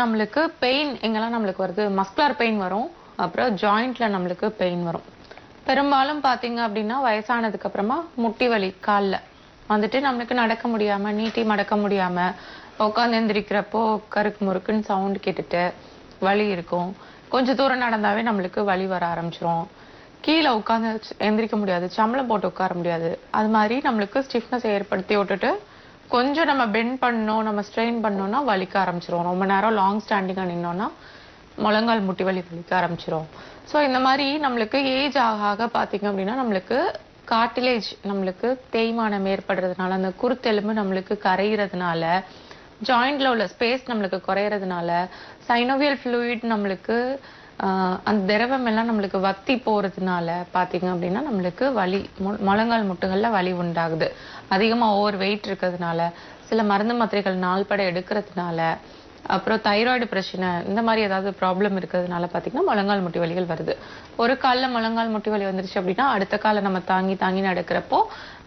நம்மளுக்கு பெயின் எங்கெல்லாம் நம்மளுக்கு வருது? மஸ்குலர் பெயின் வரும். அப்புறம் ஜாயிண்ட்ல நம்மளுக்கு பெயின் வரும். பெரும்பாலும் பாத்தீங்க அப்படின்னா வயசானதுக்கு அப்புறமா முட்டி வலி காலில். வந்துட்டு நம்மளுக்கு நடக்க முடியாம நீட்டி மடக்க முடியாம உட்காந்து எந்திரிக்கிறப்போ கருக்கு முறுக்குன்னு சவுண்ட் கேட்டுட்டு வலி இருக்கும். கொஞ்சம் தூரம் நடந்தாவே நம்மளுக்கு வலி வர ஆரம்பிச்சிரும். கீழே உட்காந்து எந்திரிக்க முடியாது. சம்பளம் போட்டு உட்கார முடியாது. அது மாதிரி நம்மளுக்கு ஸ்டிஃப்னஸ் ஏற்படுத்தி விட்டுட்டு கொஞ்சம் நம்ம பெண்ட் பண்ணோம் நம்ம ஸ்ட்ரெயின் பண்ணோம்னா வலிக்க ஆரம்பிச்சிரும். ரொம்ப நேரம் லாங் ஸ்டாண்டிங்காக நின்னோம்னா முழங்கால் முட்டி வலி வலிக்க ஆரம்பிச்சிரும். ஸோ இந்த மாதிரி நம்மளுக்கு ஏஜ் ஆக ஆக பார்த்தீங்க அப்படின்னா நம்மளுக்கு கார்டிலேஜ் நம்மளுக்கு தேய்மானம் ஏற்படுறதுனால அந்த குருத்தெலும்பு நம்மளுக்கு கரையிறதுனால ஜாயிண்ட்ல உள்ள ஸ்பேஸ் நம்மளுக்கு குறையறதுனால சைனோவியல் ஃப்ளூயிட் நம்மளுக்கு அந்த திரவம் எல்லாம் நம்மளுக்கு வத்தி போறதுனால பாத்தீங்க அப்படின்னா நம்மளுக்கு வலி முழங்கால் முட்டுகள்ல வலி உண்டாகுது. அதிகமா ஓவர் வெயிட் இருக்கிறதுனால சில மருந்து மாத்திரைகள் நாள்பட எடுக்கிறதுனால அப்புறம் தைராய்டு பிரச்சனை இந்த மாதிரி ஏதாவது ப்ராப்ளம் இருக்கிறதுனால பார்த்தீங்கன்னா முழங்கால் முட்டி வலிகள் வருது. ஒரு காலில் முழங்கால் முட்டி வலி வந்துருச்சு அப்படின்னா அடுத்த காலை நம்ம தாங்கி தாங்கி நடக்கிறப்போ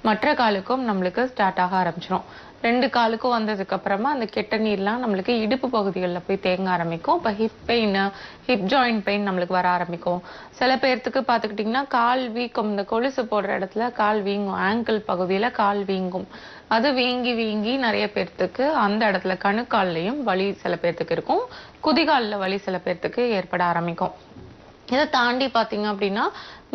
மற்ற காலுக்கும் நம்மளுக்கு ஸ்டார்ட் ஆக ஆரம்பிச்சிடும் ரெண்டு காலுக்கும் வந்ததுக்கு அப்புறமா அந்த கெட்ட நீர்லாம் நம்மளுக்கு இடுப்பு பகுதிகளில் போய் தேங்க ஆரம்பிக்கும். இப்போ hip pain hip joint pain நம்மளுக்கு வர ஆரம்பிக்கும். சில பேர்த்துக்கு பார்த்துக்கிட்டிங்கன்னா கால் வீக்கம் இந்த கொலுசு போடுற இடத்துல கால் வீங்கும் ஆங்கிள் பகுதியில் கால் வீங்கும். அது வீங்கி வீங்கி நிறைய பேர்த்துக்கு அந்த இடத்துல கணுக்கால்லையும் வலி சில பேர்த்துக்கு இருக்கும். குதிகாலில் வலி சில பேர்த்துக்கு ஏற்பட ஆரம்பிக்கும். இதை தாண்டி பார்த்தீங்க அப்படின்னா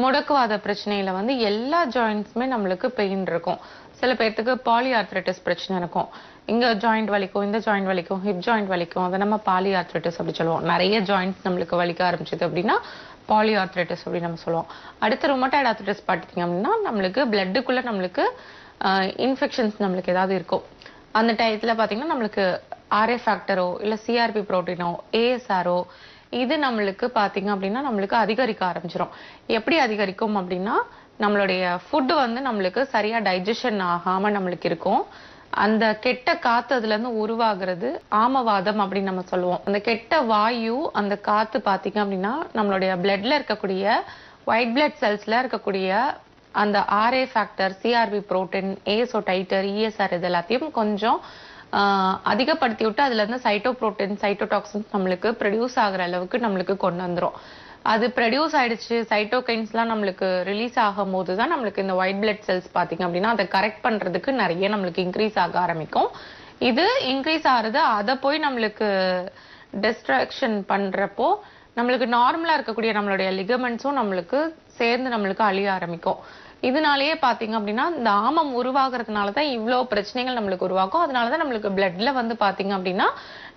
முடக்குவாத பிரச்சனையில வந்து எல்லா ஜாயிண்ட்ஸுமே நம்மளுக்கு பெயின் இருக்கும். சில பேர்த்துக்கு பாலிஆர்த்ரைட்டிஸ் பிரச்சனை இருக்கும். இங்க ஜாயிண்ட் வலிக்கும் இந்த ஜாயிண்ட் வலிக்கும் ஹிப் ஜாயிண்ட் வலிக்கும். அதை நம்ம பாலிஆர்த்ரைட்டிஸ் அப்படி சொல்லுவோம். நிறைய ஜாயிண்ட்ஸ் நம்மளுக்கு வலிக்க ஆரம்பிச்சது அப்படின்னா பாலிஆர்த்ரைட்டிஸ் அப்படின்னு நம்ம சொல்லுவோம். அடுத்து ருமட்டாய்டு ஆர்த்ரைட்டிஸ் பார்த்தீங்க அப்படின்னா நம்மளுக்கு பிளட்டுக்குள்ள நம்மளுக்கு இன்ஃபெக்ஷன்ஸ் நம்மளுக்கு ஏதாவது இருக்கும். அந்த டயத்துல பாத்தீங்கன்னா நம்மளுக்கு ஆர்ஏ ஃபேக்டரோ இல்ல சிஆர்பி புரோட்டீனோ ஏஎஸ்ஆரோ இது நம்மளுக்கு பாத்தீங்க அப்படின்னா நம்மளுக்கு அதிகரிக்க ஆரம்பிச்சிடும் எப்படி அதிகரிக்கும் அப்படின்னா நம்மளுடைய ஃபுட் வந்து நம்மளுக்கு சரியா டைஜஷன் ஆகாம நம்மளுக்கு இருக்கும். அந்த கெட்ட காத்து அதுல இருந்து உருவாகிறது ஆமவாதம் அப்படின்னு நம்ம சொல்லுவோம். அந்த கெட்ட வாயு அந்த காத்து பாத்தீங்க அப்படின்னா நம்மளுடைய பிளட்ல இருக்கக்கூடிய ஒயிட் பிளட் செல்ஸ்ல இருக்கக்கூடிய அந்த RA factor CRP protein ASO titre ESR இது எல்லாத்தையும் கொஞ்சம் அதிகப்படுத்தி விட்டு அதுல இருந்து சைட்டோ புரோட்டீன் சைட்டோடாக்சின்ஸ் நம்மளுக்கு ப்ரொடியூஸ் ஆகுற அளவுக்கு நம்மளுக்கு கொண்டு வந்துரும். அது ப்ரொடியூஸ் ஆயிடுச்சு சைட்டோகைன்ஸ்லாம் நம்மளுக்கு ரிலீஸ் ஆகும் போது தான் நம்மளுக்கு இந்த ஒயிட் பிளட் செல்ஸ் பாத்தீங்க அப்படின்னா அதை கரெக்ட் பண்றதுக்கு நிறைய நம்மளுக்கு இன்க்ரீஸ் ஆக ஆரம்பிக்கும். இது இன்க்ரீஸ் ஆகுறது அதை போய் நம்மளுக்கு டிஸ்ட்ராக்ஷன் பண்றப்போ நம்மளுக்கு நார்மலா இருக்கக்கூடிய நம்மளுடைய லிகமெண்ட்ஸும் நம்மளுக்கு சேர்ந்து நம்மளுக்கு அழிய ஆரம்பிக்கும். இதனாலேயே பாத்தீங்க அப்படின்னா இந்த ஆமம் உருவாகிறதுனால தான் இவ்வளோ பிரச்சனைகள் நம்மளுக்கு உருவாகும். அதனால தான் நம்மளுக்கு பிளட்ல வந்து பாத்தீங்க அப்படின்னா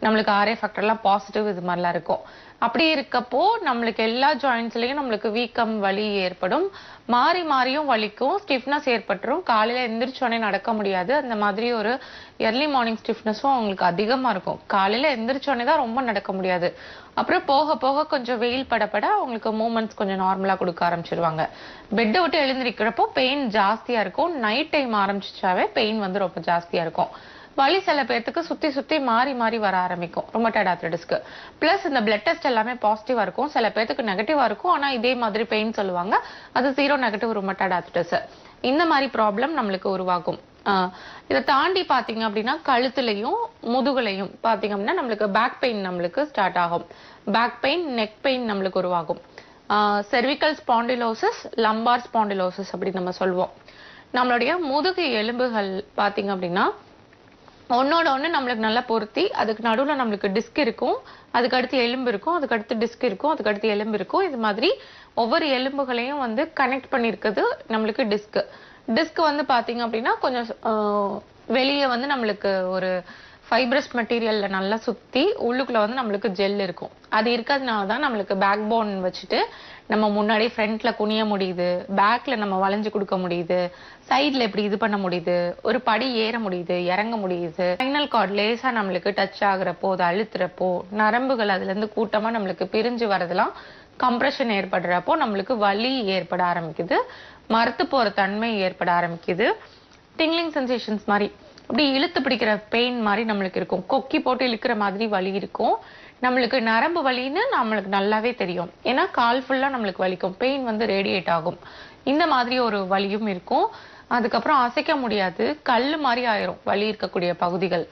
நம்மளுக்கு ஆர்ஏ ஃபேக்டர்லாம் பாசிட்டிவ் இது மாதிரிலாம் இருக்கும். அப்படி இருக்கப்போ நம்மளுக்கு எல்லா ஜாயின்ஸ்லயும் நம்மளுக்கு வீக்கம் வலி ஏற்படும். மாறி மாறியும் வலிக்கும் ஸ்டிஃப்னஸ் ஏற்பட்டுரும். காலையில எந்திரிச்சோடனே நடக்க முடியாது. அந்த மாதிரி ஒரு எர்லி மார்னிங் ஸ்டிஃப்னஸும் அவங்களுக்கு அதிகமா இருக்கும். காலையில எந்திரிச்சோடனே தான் ரொம்ப நடக்க முடியாது. அப்புறம் போக போக கொஞ்சம் வெயில் படப்பட அவங்களுக்கு மூமெண்ட்ஸ் கொஞ்சம் நார்மலா கொடுக்க ஆரம்பிச்சிருவாங்க. பெட்டை விட்டு எழுந்திருக்கிறப்போ பெயின் ஜாஸ்தியா இருக்கும். நைட் டைம் ஆரம்பிச்சிச்சாவே பெயின் வந்து ரொம்ப ஜாஸ்தியா இருக்கும். வலி சில பேர்த்துக்கு சுத்தி சுத்தி மாறி மாறி வர ஆரம்பிக்கும். ரொமட்டாய்டு ஆர்த்ரைட்டிஸ்க்கு ப்ளஸ் இந்த பிளட் டெஸ்ட் எல்லாமே பாசிட்டிவா இருக்கும். சில பேர்த்துக்கு நெகட்டிவா இருக்கும். ஆனா இதே மாதிரி பெயின் சொல்லுவாங்க. அது ஜீரோ நெகட்டிவ் ரொமட்டாய்டு ஆர்த்ரைட்டிஸ் இந்த மாதிரி ப்ராப்ளம் நம்மளுக்கு உருவாகும். இதை தாண்டி பாத்தீங்க அப்படின்னா கழுத்துலையும் முதுகுலையும் பாத்தீங்க அப்படின்னா நம்மளுக்கு பேக் பெயின் நம்மளுக்கு ஸ்டார்ட் ஆகும். பேக் பெயின் நெக் பெயின் நம்மளுக்கு உருவாகும். செர்விக்கல் ஸ்பாண்டிலோசிஸ் லம்பார் ஸ்பாண்டிலோசிஸ் அப்படின்னு நம்ம சொல்லுவோம் நம்மளுடைய முதுகு எலும்புகள் பாத்தீங்க அப்படின்னா ஒன்னோட ஒண்ணு நம்மளுக்கு நல்லா பொருத்தி அதுக்கு நடுவுல நம்மளுக்கு டிஸ்க் இருக்கும். அதுக்கு அடுத்து எலும்பு இருக்கும் அதுக்கு அடுத்து டிஸ்க் இருக்கும் அதுக்கு அடுத்து எலும்பு இருக்கும். இது மாதிரி ஒவ்வொரு எலும்புகளையும் வந்து கனெக்ட் பண்ணியிருக்குது நம்மளுக்கு டிஸ்க் டிஸ்க் வந்து பாத்தீங்க அப்படின்னா கொஞ்சம் வெளியே வந்து நம்மளுக்கு ஒரு ஃபைப்ரஸ் மெட்டீரியல்ல நல்லா சுத்தி உள்ளுக்குள்ள வந்து நம்மளுக்கு ஜெல் இருக்கும். அது இருக்கிறதுனால தான் நம்மளுக்கு பேக் போன் வச்சுட்டு நம்ம முன்னாடி ஃப்ரண்ட்ல குனிய முடியுது பேக்ல நம்ம வளைஞ்சு கொடுக்க முடியுது சைடில் இப்படி இது பண்ண முடியுது ஒரு படி ஏற முடியுது இறங்க முடியுது. ஃபைனல் கார்ட் லேசா நம்மளுக்கு டச் ஆகுறப்போ அது அழுத்துறப்போ நரம்புகள் அதுல இருந்து கூட்டமா நம்மளுக்கு பிரிஞ்சு வரதெல்லாம் கம்ப்ரெஷன் ஏற்படுறப்போ நம்மளுக்கு வலி ஏற்பட ஆரம்பிக்குது மரத்து போற தன்மை ஏற்பட ஆரம்பிக்குது. டிங்லிங் சென்சேஷன்ஸ் மாதிரி அப்படி இழுத்து பிடிக்கிற பெயின் மாதிரி நம்மளுக்கு இருக்கும். கொக்கி போட்டு இழுக்கிற மாதிரி வலி இருக்கும். நம்மளுக்கு நரம்பு வலின்னு நம்மளுக்கு நல்லாவே தெரியும். ஏன்னா கால் ஃபுல்லா நம்மளுக்கு வலிக்கும். பெயின் வந்து ரேடியேட் ஆகும். இந்த மாதிரி ஒரு வலியும் இருக்கும். அதுக்கப்புறம் அசைக்க முடியாது. கல் மாதிரி ஆயிரும். வலி இருக்கக்கூடிய பகுதிகள்.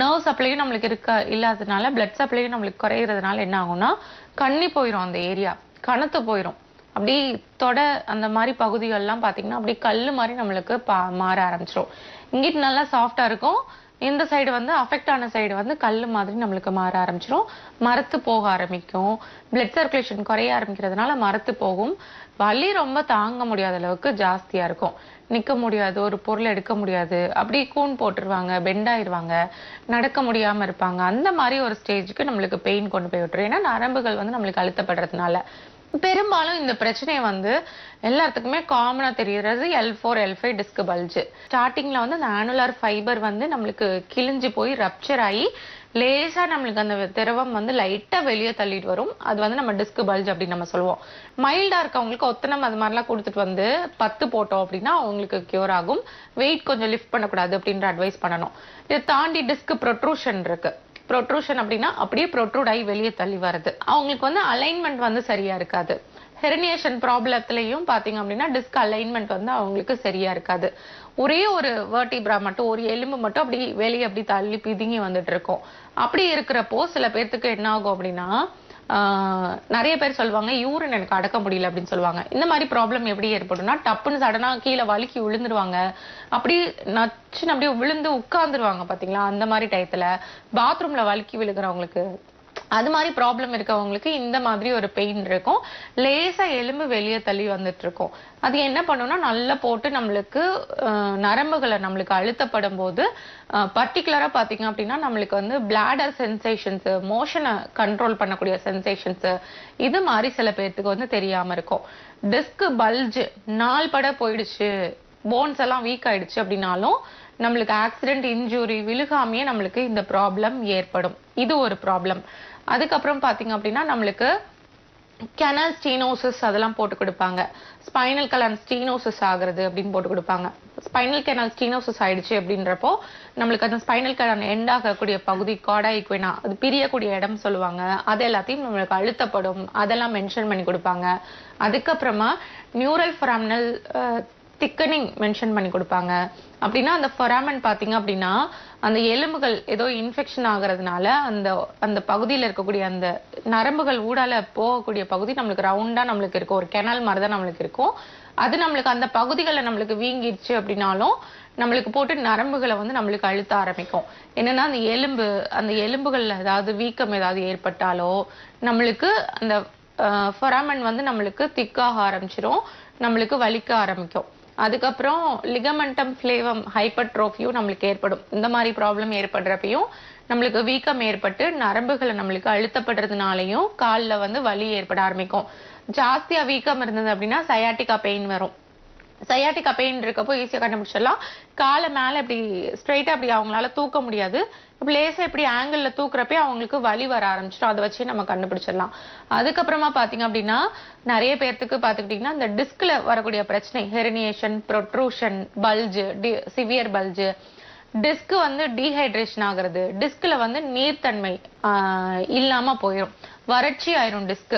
நர்வ் சப்ளையும் நம்மளுக்கு இருக்க இல்லாததுனால பிளட் சப்ளையும் நம்மளுக்கு குறையிறதுனால என்ன ஆகும்னா கண்ணி போயிடும் அந்த ஏரியா கணத்து போயிடும் அப்படி தொட அந்த மாதிரி பகுதிகள்லாம் பார்த்தீங்கன்னா அப்படியே கல் மாதிரி நம்மளுக்கு பா மாற ஆரம்பிச்சிடும் இங்கிட்டு நல்லா சாஃப்டா இருக்கும். இந்த சைடு வந்து அஃபெக்ட் ஆன சைடு வந்து கல் மாதிரி நம்மளுக்கு மாற ஆரம்பிச்சிடும் மரத்து போக ஆரம்பிக்கும். பிளட் சர்க்குலேஷன் குறைய ஆரம்பிக்கிறதுனால மரத்து போகும். வலி ரொம்ப தாங்க முடியாத அளவுக்கு ஜாஸ்தியா இருக்கும். நிக்க முடியாது ஒரு பொருள் எடுக்க முடியாது. அப்படி கூன் போட்டுருவாங்க பெண்டாயிருவாங்க நடக்க முடியாம இருப்பாங்க. அந்த மாதிரி ஒரு ஸ்டேஜுக்கு நம்மளுக்கு பெயின் கொண்டு போய் விட்டுரும். ஏன்னா நரம்புகள் வந்து நம்மளுக்கு அழுத்தப்படுறதுனால. பெரும்பாலும் இந்த பிரச்சனை வந்து எல்லாத்துக்குமே காமனா தெரியறது L four L five disc bulge ஸ்டார்டிங்ல வந்து அந்த ஆனுலர் ஃபைபர் வந்து நம்மளுக்கு கிழிஞ்சு போய் ரப்சர் ஆகி லேசா நம்மளுக்கு அந்த திரவம் வந்து லைட்டா வெளியே தள்ளிட்டு வரும். அது வந்து நம்ம டிஸ்க் பல்ஜ் அப்படின்னு நம்ம சொல்லுவோம். மைல்டா இருக்கவங்களுக்கு ஒத்தனம் அது மாதிரிலாம் கொடுத்துட்டு வந்து பத்து போட்டோம் அப்படின்னா அவங்களுக்கு கியூர் ஆகும். வெயிட் கொஞ்சம் லிஃப்ட் பண்ணக்கூடாது அப்படின்ற அட்வைஸ் பண்ணணும். இதை தாண்டி டிஸ்க் ப்ரொட்ரூஷன் இருக்கு. ப்ரொட்ரூஷன் அப்படின்னா அப்படியே ப்ரொட்ரூட் ஆகி வெளியே தள்ளி வருது அவங்களுக்கு வந்து அலைன்மெண்ட் வந்து சரியா இருக்காது. ஹெர்னியேஷன் ப்ராப்ளத்துலயும் பார்த்தீங்க அப்படின்னா டிஸ்க் அலைன்மெண்ட் வந்து அவங்களுக்கு சரியா இருக்காது. ஒரே ஒரு வேர்டிப்ரா மட்டும் ஒரு எலும்பு மட்டும் அப்படி வெளியே அப்படி தள்ளி பிதுங்கி வந்துட்டு இருக்கும். அப்படி இருக்கிறப்போ சில பேர்த்துக்கு என்ன ஆகும் அப்படின்னா நிறைய பேர் சொல்லுவாங்க யூரின் எனக்கு அடக்க முடியல அப்படின்னு சொல்லுவாங்க. இந்த மாதிரி ப்ராப்ளம் எப்படி ஏற்படும்னா டப்புன்னு சடனா கீழே வழுக்கி விழுந்துருவாங்க. அப்படி நச்சுன்னு அப்படியே விழுந்து உட்காந்துருவாங்க பாத்தீங்களா? அந்த மாதிரி டயத்துல பாத்ரூம்ல வழுக்கி விழுகிறவங்களுக்கு அது மாதிரி ப்ராப்ளம் இருக்கவங்களுக்கு இந்த மாதிரி ஒரு பெயின் இருக்கும். லேசா எலும்பு வெளியே தள்ளி வந்துட்டு இருக்கும். அது என்ன பண்ணும்னா நல்லா போட்டு நம்மளுக்கு நரம்புகளை நம்மளுக்கு அழுத்தப்படும் போது பர்டிகுலரா பாத்தீங்க அப்படின்னா நம்மளுக்கு வந்து பிளாடர் சென்சேஷன்ஸ் மோஷனை கண்ட்ரோல் பண்ணக்கூடிய சென்சேஷன்ஸ் இது மாதிரி சில பேர்த்துக்கு வந்து தெரியாம இருக்கும். டிஸ்க் பல்ஜ் நாள் பட போயிடுச்சு போன்ஸ் எல்லாம் வீக் ஆயிடுச்சு அப்படின்னாலும் நம்மளுக்கு ஆக்சிடென்ட் இன்ஜுரி விழுகாமையே நம்மளுக்கு இந்த ப்ராப்ளம் ஏற்படும். இது ஒரு ப்ராப்ளம் அதுக்கப்புறம் பார்த்தீங்க அப்படின்னா நம்மளுக்கு கெனல் ஸ்டீனோசிஸ் அதெல்லாம் போட்டு கொடுப்பாங்க. ஸ்பைனல் கலன் ஸ்டீனோசிஸ் ஆகுறது அப்படின்னு போட்டு கொடுப்பாங்க. ஸ்பைனல் கெனல் ஸ்டீனோசிஸ் ஆயிடுச்சு அப்படின்றப்போ நம்மளுக்கு அந்த ஸ்பைனல் கலான் எண்ட் ஆகக்கூடிய பகுதி காடா இக்வினா அது பிரியக்கூடிய இடம் சொல்லுவாங்க. அது எல்லாத்தையும் நம்மளுக்கு அழுத்தப்படும். அதெல்லாம் மென்ஷன் பண்ணி கொடுப்பாங்க. அதுக்கப்புறமா நியூரல் ஃபிராம்னல் திக்கனிங் மென்ஷன் பண்ணி கொடுப்பாங்க. அப்படின்னா அந்த ஃபொராமன் பாத்தீங்க அப்படின்னா அந்த எலும்புகள் ஏதோ இன்ஃபெக்ஷன் ஆகுறதுனால அந்த அந்த பகுதியில் இருக்கக்கூடிய அந்த நரம்புகள் ஊடால போகக்கூடிய பகுதி நம்மளுக்கு ரவுண்டா நம்மளுக்கு இருக்கும். ஒரு கெனல் மாதிரி தான் நம்மளுக்கு இருக்கும். அது நம்மளுக்கு அந்த பகுதிகளில் நம்மளுக்கு வீங்கிடுச்சு அப்படின்னாலும் நம்மளுக்கு போட்டு நரம்புகளை வந்து நம்மளுக்கு அழுத்த ஆரம்பிக்கும். என்னன்னா அந்த எலும்பு அந்த எலும்புகள்ல ஏதாவது வீக்கம் ஏதாவது ஏற்பட்டாலோ நம்மளுக்கு அந்த ஃபொராமன் வந்து நம்மளுக்கு திக்காக ஆரம்பிச்சிரும். நம்மளுக்கு வலிக்க ஆரம்பிக்கும். அதுக்கப்புறம் லிகமெண்டம் ஃப்ளேவம் ஹைப்பர்ட்ரோஃபியும் நம்மளுக்கு ஏற்படும். இந்த மாதிரி ப்ராப்ளம் ஏற்படுறப்பையும் நம்மளுக்கு வீக்கம் ஏற்பட்டு நரம்புகளை நம்மளுக்கு அழுத்தப்படுறதுனாலையும் காலில் வந்து வலி ஏற்பட ஆரம்பிக்கும். ஜாஸ்தியாக வீக்கம் இருந்தது அப்படின்னா சயாட்டிக்கா பெயின் வரும். சயாட்டிகா பெயின் இருக்கப்போ ஈஸியாக கண்டுபிடிச்சிடலாம். காலை மேல இப்படி ஸ்ட்ரைட்டாக அப்படி அவங்களால தூக்க முடியாது. இப்போ லேசா இப்படி ஆங்கிளில் தூக்குறப்பே அவங்களுக்கு வலி வர ஆரம்பிச்சிடும். அதை வச்சு நம்ம கண்டுபிடிச்சிடலாம். அதுக்கப்புறமா பார்த்தீங்க அப்படின்னா நிறைய பேர்த்துக்கு பார்த்துக்கிட்டிங்கன்னா இந்த டிஸ்கில் வரக்கூடிய பிரச்சனை herniation protrusion bulge severe bulge disc வந்து டீஹைட்ரேஷன் ஆகிறது. டிஸ்கில் வந்து நீர்த்தன்மை இல்லாமல் இல்லாம போயிடும் வறட்சி ஆயிரும் டிஸ்க்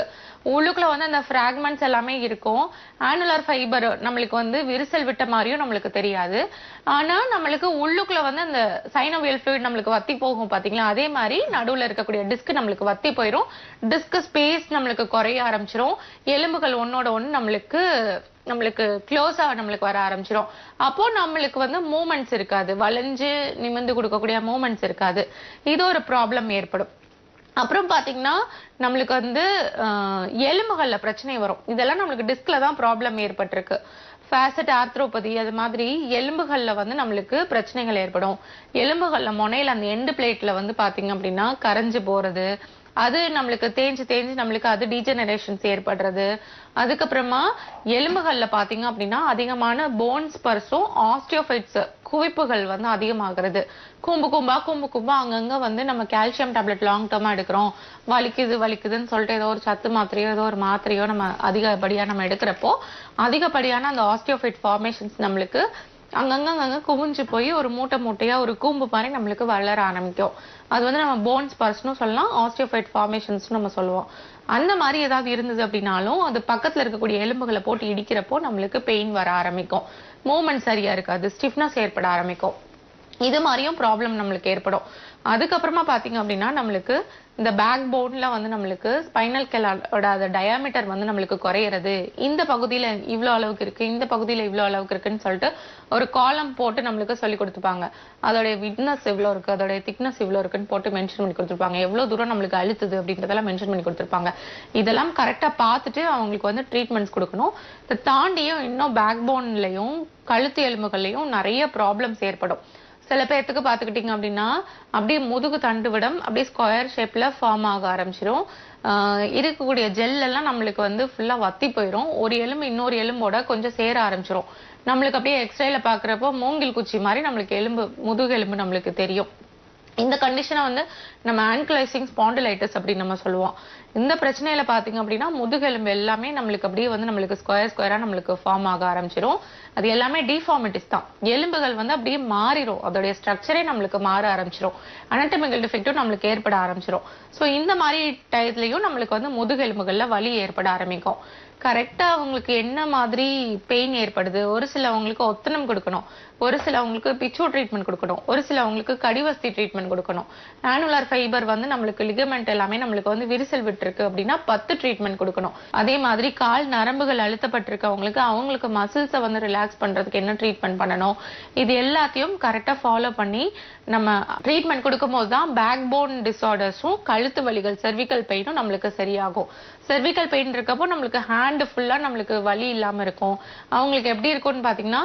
உள்ளுக்குள்ள வந்து அந்த ஃப்ராக்மெண்ட்ஸ் எல்லாமே இருக்கும். ஆனுலர் ஃபைபர் நம்மளுக்கு வந்து விரிசல் விட்ட மாதிரியும் நம்மளுக்கு தெரியாது. ஆனா நம்மளுக்கு உள்ளுக்குள்ள வந்து அந்த சைனோவியல் fluid நம்மளுக்கு வத்தி போகும் பாத்தீங்களா? அதே மாதிரி நடுவுல இருக்கக்கூடிய டிஸ்க் நம்மளுக்கு வத்தி போயிடும் டிஸ்க் ஸ்பேஸ் நம்மளுக்கு குறைய ஆரம்பிச்சிரும். எலும்புகள் ஒன்னோட ஒண்ணு நம்மளுக்கு நம்மளுக்கு க்ளோஸா நம்மளுக்கு வர ஆரம்பிச்சிரும். அப்போ நம்மளுக்கு வந்து மூமெண்ட்ஸ் இருக்காது. வளைஞ்சு நிமிர்ந்து கொடுக்கக்கூடிய மூமெண்ட்ஸ் இருக்காது. இது ஒரு ப்ராப்ளம் ஏற்படும். அப்புறம் பாத்தீங்கன்னா நம்மளுக்கு வந்து எலும்புகளில் எலும்புகள்ல பிரச்சனை வரும். இதெல்லாம் நம்மளுக்கு டிஸ்க்ல தான் ப்ராப்ளம் ஏற்பட்டிருக்கு. ஃபேசட் ஆர்த்ரோபதி அது மாதிரி எலும்புகளில் வந்து நம்மளுக்கு பிரச்சனைகள் ஏற்படும். எலும்புகளில் முனையில் அந்த எண்டு பிளேட்டில் வந்து பார்த்தீங்க அப்படின்னா கரைஞ்சு போகிறது அது நம்மளுக்கு தேஞ்சு தேஞ்சு நம்மளுக்கு அது டீஜெனரேஷன்ஸ் ஏற்படுறது. அதுக்கப்புறமா எலும்புகளில் பார்த்தீங்க அப்படின்னா அதிகமான போன்ஸ் பர்ஸும் ஆஸ்டியோஃபைட்ஸ் குவிப்புகள் வந்து அதிகமாகிறது. கூம்பு கூம்பா கூம்பு கூம்பா அங்கங்க வந்து நம்ம கால்சியம் டேப்லெட் லாங் டேர்மா எடுக்கிறோம். வலிக்குது வலிக்குதுன்னு சொல்லிட்டு ஏதோ ஒரு சத்து மாத்திரையோ ஏதோ ஒரு மாத்திரையோ நம்ம அதிகப்படியா நம்ம எடுக்கிறப்போ அதிகப்படியான அந்த ஆஸ்டியோஃபைட் ஃபார்மேஷன்ஸ் நம்மளுக்கு அங்கங்க அங்கங்க குவிஞ்சு போய் ஒரு மூட்டை மூட்டையா ஒரு கூம்பு மாதிரி நம்மளுக்கு வளர ஆரம்பிக்கும். அது வந்து நம்ம போன்ஸ் பர்ஸ்னும் சொல்லலாம் ஆஸ்டியோஃபைட் ஃபார்மேஷன்ஸ் நம்ம சொல்லுவோம். அந்த மாதிரி ஏதாவது இருந்தது அப்படின்னாலும் அது பக்கத்துல இருக்கக்கூடிய எலும்புகளை போட்டு இடிக்கிறப்போ நம்மளுக்கு பெயின் வர ஆரம்பிக்கும். மூமெண்ட் சரியா இருக்காது. ஸ்டிஃப்னஸ் ஏற்பட ஆரம்பிக்கும். இது மாதிரியும் ப்ராப்ளம் நம்மளுக்கு ஏற்படும். அதுக்கப்புறமா பாத்தீங்க அப்படின்னா நம்மளுக்கு இந்த பேக் போன்ல வந்து நம்மளுக்கு ஸ்பைனல் கெலோட அந்த டயாமீட்டர் வந்து நம்மளுக்கு குறையிறது. இந்த பகுதியில இவ்வளோ அளவுக்கு இருக்கு இந்த பகுதியில இவ்வளோ அளவுக்கு இருக்குன்னு சொல்லிட்டு ஒரு காலம் போட்டு நம்மளுக்கு சொல்லி கொடுத்துப்பாங்க. அதோடைய விட்னஸ் எவ்வளோ இருக்கு அதோடைய திக்னஸ் இவ்வளோ இருக்குன்னு போட்டு மென்ஷன் பண்ணி கொடுத்துருப்பாங்க. எவ்வளவு தூரம் நம்மளுக்கு அழுத்துது அப்படின்றதெல்லாம் மென்ஷன் பண்ணி கொடுத்துருப்பாங்க. இதெல்லாம் கரெக்டா பார்த்துட்டு அவங்களுக்கு வந்து ட்ரீட்மெண்ட்ஸ் கொடுக்கணும். இதை தாண்டியும் இன்னும் பேக் போன்லயும் கழுத்து எலும்புகள்லையும் நிறைய ப்ராப்ளம்ஸ் ஏற்படும். சில பேர்த்துக்கு பார்த்துக்கிட்டிங்க அப்படின்னா அப்படியே முதுகு தண்டு விடம் அப்படியே ஸ்கொயர் ஷேப்ல ஃபார்ம் ஆக ஆரம்பிச்சிடும் இருக்கக்கூடிய ஜெல் எல்லாம் நம்மளுக்கு வந்து ஃபுல்லா வத்தி போயிடும் ஒரு எலும்பு இன்னொரு எலும்போட கொஞ்சம் சேர ஆரம்பிச்சிரும். நம்மளுக்கு அப்படியே எக்ஸ்ரேல பாக்குறப்போ மூங்கில் குச்சி மாதிரி நம்மளுக்கு எலும்பு முதுகு எலும்பு நம்மளுக்கு தெரியும். இந்த கண்டிஷனை வந்து நம்ம ஆன்குலைசிங் ஸ்பாண்டிலைட்டிஸ் அப்படின்னு நம்ம சொல்லுவோம். இந்த பிரச்சனையில பாத்தீங்க அப்படின்னா முதுகெலும்பு எல்லாமே நம்மளுக்கு அப்படியே வந்து நம்மளுக்கு ஸ்கொயர் ஸ்கொயரா நம்மளுக்கு ஃபார்ம் ஆக ஆரம்பிச்சிரும். அது எல்லாமே டிஃபார்மிட்டிஸ் தான். எலும்புகள் வந்து அப்படியே மாறிடும் அதோடைய ஸ்ட்ரக்சரே நம்மளுக்கு மாற ஆரம்பிச்சிரும். அனட்டமிக்கல் டிஃபெக்டும் நம்மளுக்கு ஏற்பட ஆரம்பிச்சிரும். ஸோ இந்த மாதிரி டயத்துலயும் நம்மளுக்கு வந்து முதுகெலும்புகள்ல வலி ஏற்பட ஆரம்பிக்கும். கரெக்டா அவங்களுக்கு என்ன மாதிரி பெயின் ஏற்படுது? ஒரு சிலவங்களுக்கு ஒத்தனம் கொடுக்கணும். ஒரு சிலவங்களுக்கு பிச்சோ ட்ரீட்மெண்ட் கொடுக்கணும். ஒரு சிலவங்களுக்கு கடிவஸ்தி ட்ரீட்மெண்ட் கொடுக்கணும். ஆனுலார் ஃபைபர் வந்து நம்மளுக்கு லிகமெண்ட் எல்லாமே நம்மளுக்கு வந்து விரிசல் விட்டுருக்கு அப்படின்னா பத்து ட்ரீட்மெண்ட் கொடுக்கணும். அதே மாதிரி கால் நரம்புகள் அழுத்தப்பட்டிருக்கவங்களுக்கு அவங்களுக்கு மசில்ஸை வந்து ரிலாக்ஸ் பண்றதுக்கு என்ன ட்ரீட்மெண்ட் பண்ணணும்? இது எல்லாத்தையும் கரெக்டா ஃபாலோ பண்ணி நம்ம ட்ரீட்மெண்ட் கொடுக்கும்போது தான் பேக் போன் டிசார்டர்ஸும் கழுத்து வலிகள் செர்விக்கல் பெயினும் நம்மளுக்கு சரியாகும். செர்விக்கல் பெயின் இருக்கப்போ நம்மளுக்கு ஹேண்டு ஃபுல்லாக நம்மளுக்கு வலி இல்லாமல் இருக்கும். அவங்களுக்கு எப்படி இருக்கும்னு பார்த்தீங்கன்னா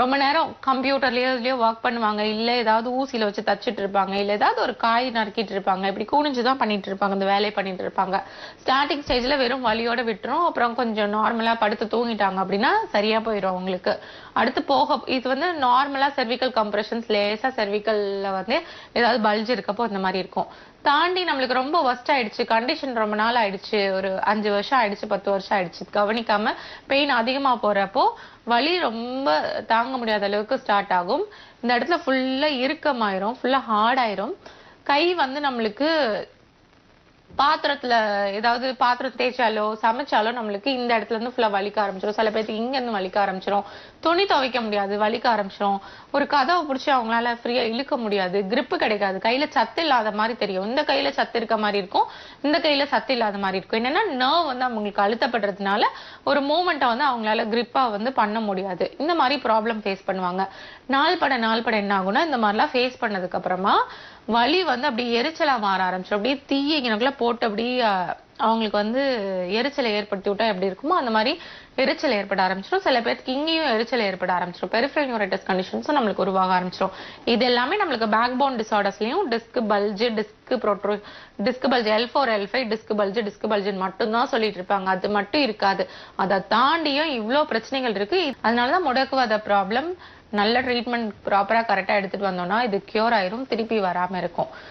ரொம்ப நேரம் கம்ப்யூட்டர்லயோ இதுலயோ ஒர்க் பண்ணுவாங்க. இல்லை ஏதாவது ஊசியில் வச்சு தச்சுட்டு இருப்பாங்க. இல்லை ஏதாவது ஒரு காய் நறுக்கிட்டு இருப்பாங்க. இப்படி குனிஞ்சு தான் பண்ணிட்டு இருப்பாங்க. இந்த வேலையை பண்ணிட்டு இருப்பாங்க. ஸ்டார்டிங் ஸ்டேஜில் வெறும் வலியோட விட்டுரும். அப்புறம் கொஞ்சம் நார்மலாக படுத்து தூங்கிட்டாங்க அப்படின்னா சரியாக போயிடும் அவங்களுக்கு. அடுத்து போக இது வந்து நார்மலா செர்விக்கல் கம்ப்ரெஷன்ஸ் லேசா செர்விக்கலில் வந்து ஏதாவது பல்ஜ் இருக்கப்போ இந்த மாதிரி இருக்கும். தாண்டி நம்மளுக்கு ரொம்ப ஒஸ்ட் ஆயிடுச்சு கண்டிஷன் ரொம்ப நாள் ஆயிடுச்சு ஒரு அஞ்சு வருஷம் ஆயிடுச்சு பத்து வருஷம் ஆயிடுச்சு. கவனிக்காம பெயின் அதிகமா போறப்போ வலி ரொம்ப தாங்க முடியாத அளவுக்கு ஸ்டார்ட் ஆகும். இந்த இடத்துல ஃபுல்லா இறுக்கமாயிரும் ஃபுல்லா ஹார்ட் ஆயிரும். கை வந்து நம்மளுக்கு பாத்திரத்துல ஏதாவது பாத்திரம் தேய்ச்சாலோ சமைச்சாலோ நம்மளுக்கு இந்த இடத்துல இருந்து ஃபுல்லா வலிக்க ஆரம்பிச்சிடும் சில பேருக்கு இங்க இருந்து வலிக்க ஆரம்பிச்சிடும் துணி துவைக்க முடியாது வலிக்க ஆரம்பிச்சிடும் ஒரு கதவை பிடிச்சி அவங்களால ஃப்ரீயா இழுக்க முடியாது. கிரிப்பு கிடைக்காது. கையில சத்து இல்லாத மாதிரி தெரியும். இந்த கையில சத்து இருக்க மாதிரி இருக்கும். இந்த கையில சத்து இல்லாத மாதிரி இருக்கும். என்னன்னா நர்வ் வந்து அவங்களுக்கு அழுத்தப்படுறதுனால ஒரு மூமெண்ட்டை வந்து அவங்களால கிரிப்பா வந்து பண்ண முடியாது. இந்த மாதிரி ப்ராப்ளம் ஃபேஸ் பண்ணுவாங்க. நாள் பட நாள் பட என்ன ஆகும்னா இந்த மாதிரிலாம் ஃபேஸ் பண்ணதுக்கு அப்புறமா வலி வந்து அப்படியே எரிச்சலா மாற ஆரம்பிச்சிடும் அப்படியே தீயங்கினக்குள்ள போட்டு அப்படியே அவங்களுக்கு வந்து எரிச்சலை ஏற்படுத்தி விட்டா எப்படி இருக்குமோ அந்த மாதிரி எரிச்சல் ஏற்பட ஆரம்பிச்சிடும் சில பேருக்கு இங்கேயும் எரிச்சல் ஏற்பட ஆரம்பிச்சிடும் பெரிஃபரல் நியூரைட்டிஸ் கண்டிஷன்ஸும் நம்மளுக்கு உருவாக ஆரம்பிச்சிடும் இது எல்லாமே நம்மளுக்கு back bone டிசார்டர்ஸ்லயும் disc bulge disc protrusion disc bulge L four L five disc bulge disc பல்ஜ்னு மட்டும்தான் சொல்லிட்டு இருப்பாங்க. அது மட்டும் இருக்காது. அதை தாண்டியும் இவ்வளோ பிரச்சனைகள் இருக்கு. அதனாலதான் முடக்குவாத ப்ராப்ளம் நல்ல ட்ரீட்மெண்ட் ப்ராப்பரா கரெக்டா எடுத்துட்டு வந்தோம்னா இது க்யூர் ஆயிரும் திருப்பி வராம இருக்கும்.